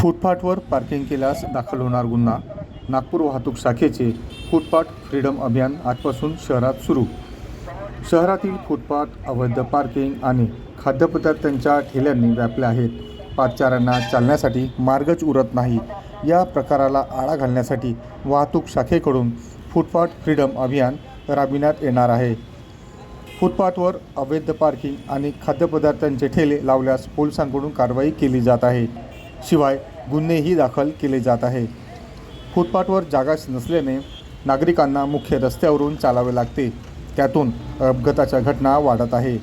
फुटपाथवर parking केल्यास दाखल होणार गुन्हा. नागपूर वाहतूक शाखेचे फुटपाथ फ्रीडम अभियान आजपासून शहरात सुरू. शहरातील फुटपाथ अवैध पार्किंग आणि खाद्यपदार्थांच्या ठेल्यांनी व्यापले आहेत. पादचाऱ्यांना चालण्यासाठी मार्गच उरत नाही. या प्रकाराला आळा घालण्यासाठी वाहतूक शाखेकडून फुटपाथ फ्रीडम अभियान राबविण्यात येणार आहे. फुटपाथवर अवैध पार्किंग आणि खाद्यपदार्थांचे ठेले लावल्यास पोलिसांकडून कारवाई केली जात आहे. शिवाय गुन्हेही दाखल केले जात आहे. फुटपाथवर जागाच नसल्याने नागरिकांना मुख्य रस्त्यावरून चालावे लागते. त्यातून अपघाताच्या घटना वाढत आहे.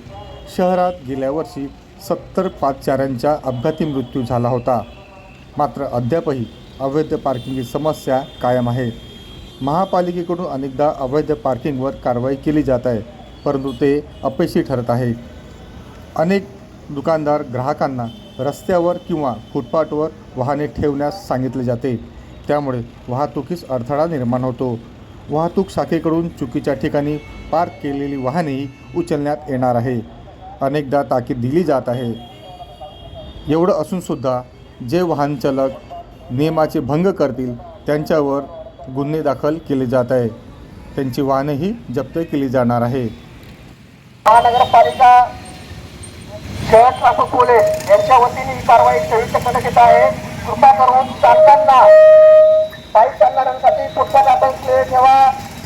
शहरात गेल्या वर्षी सत्तर पादचाऱ्यांचा अपघाती मृत्यू झाला होता. मात्र अद्यापही अवैध पार्किंगची समस्या कायम आहे. महापालिकेकडून अनेकदा अवैध पार्किंगवर कारवाई केली जात आहे परंतु ते अपयशी ठरत आहे. अनेक दुकानदार ग्राहकांना रस्त्यावर किंवा फुटपाथवर वाहने ठेवण्यास सांगितले जाते. त्यामुळे वाहतुकीस अडथळा निर्माण होतो. वाहतूक शाखेकडून चुकीच्या ठिकाणी पार्क केलेली वाहनेही उचलण्यात येणार आहे. अनेकदा ताकीद दिली जात आहे. एवढं असूनसुद्धा जे वाहनचालक नियमाचे भंग करतील त्यांच्यावर गुन्हे दाखल केले जात आहे. त्यांची वाहनेही जप्त केली जाणार आहे. महानगरपालिका शहर ट्राफिक पोलीस यांच्या वतीने ही कारवाई संयुक्तपणे घेत आहे. कृपा करून चालकांना बाईक चालणाऱ्यांसाठी फुटपाथ आपण क्लिअर ठेवा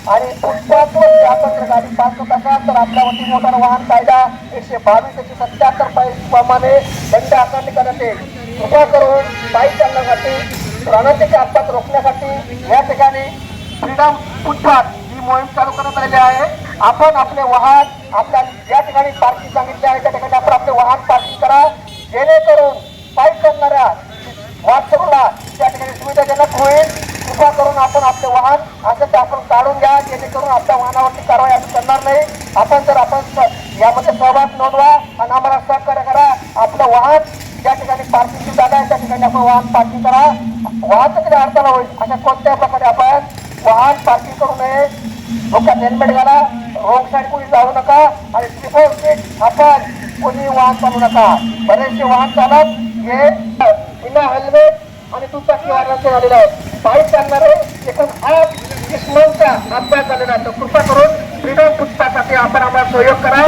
आणि फुटपाथवर आपण जर गाडी पास असाल तर आपल्या वती मोटार वाहन कायदा एकशे बावीस एकशे सत्याहत्तर प्रमाणे दंड आकारणी करण्यात येईल कृपा करून बाईक चालण्यासाठी प्राणाचे अपघात रोखण्यासाठी या ठिकाणी फ्रीडम फुटपाथ मोहीम चालू करण्यात आलेली आहे. आपण आपले वाहन आपल्या ज्या ठिकाणी पार्किंग सांगितले आहे. त्या ठिकाणी आपण आपले वाहन पार्किंग करा. जेणेकरून पाईक करणाऱ्या वाहतुकीला त्या ठिकाणी सुविधाजनक होईल. कृपा करून आपण आपले वाहन असं ते आपण काढून घ्या. जेणेकरून आपल्या वाहनावरती कारवाई आम्ही करणार नाही. आपण जर आपण यामध्ये सहभाग नोंदवा आणि आम्हाला सहकार्य करा. आपलं वाहन ज्या ठिकाणी पार्किंगची जागा आहे त्या ठिकाणी आपण वाहन पार्किंग करा. वाहतुकीला अडथळा होईल अशा कोणत्याही प्रकारे आपण वाहन पार्किंग करू नये. डोक्यात हेल्मेट घाला रोड साईड कोणी जाऊ नका आणि ट्रिपल सीट आपण कोणी वाहन चालू नका. बरेचसे वाहन चालक हे बिना हेल्मेट आणि दुचाकी वाहनाचे झालेले आहेत. बाईक चालणारे एकूण आठ किस्मांचा अपघात झालेला आहे तर कृपा करून फ्रीडम पुस्तकासाठी आपण आम्हाला सहयोग करा.